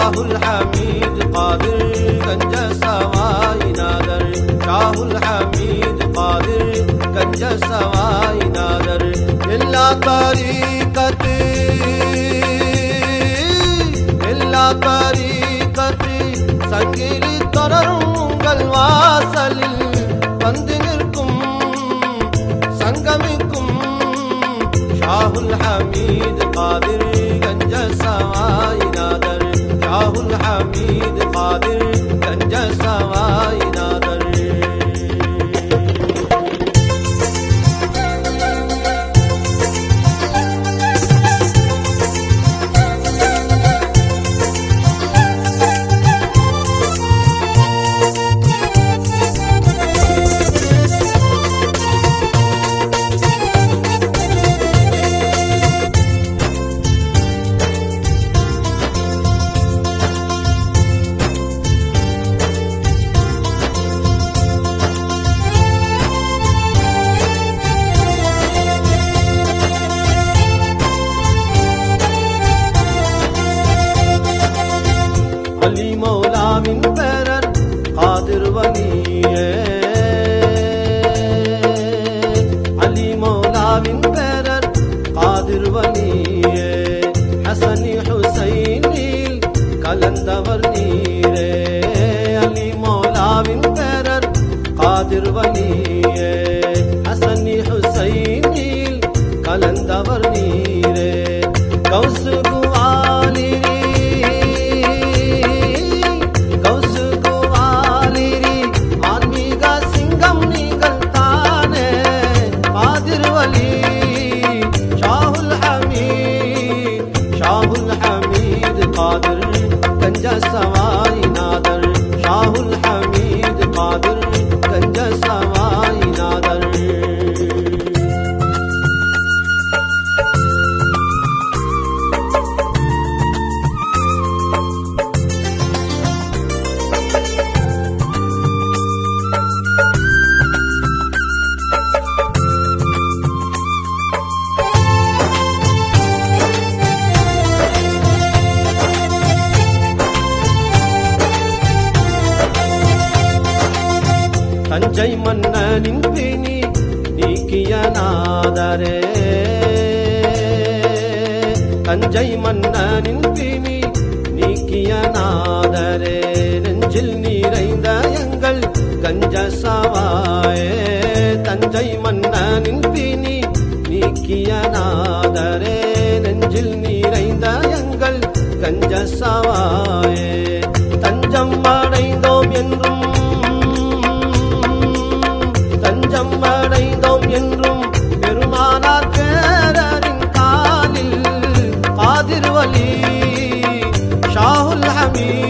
ஷாஹுல் ஹமீத் காதிர் கஞ்ச சவாயினாதர் ஷாஹுல் ஹமீத் காதிர் கஞ்ச சவாயினாதர் எல்லா தரீகத்து எல்லா தரீகத்து சங்கிலி தொடரும் உங்கள் வாசலில் வந்து நிற்கும் சங்கமிக்கும். ஷாஹுல் ஹமீத் காதிர் கஞ்ச சவாயிநாதர் ஷாஹுல் ஹமீத் காதிர் மௌலாவின் பேரர் காதிர்வனியே அலி மௌலாவின் பேரர் காதிர்வனியே ஹசனி ஹுசைனில் கலந்தவர் நீரே. அலி மௌலாவின் பேரர் காதிர்வனியே ஹசனி ஹுசைனில் கலந்தவர் நீரே. கௌசு தஞ்சை மன்னனின் பிணி நீக்கிய நாதரே. தஞ்சை மன்னனின் பிணி நீக்கிய நாதரே. நெஞ்சில் நிறைந்த எங்கள் கஞ்ச சவாயே. தஞ்சை மன்னனின் பிணி நீக்கிய நாதரே. காதிர்வலி ஷாஹுல் ஹமீத்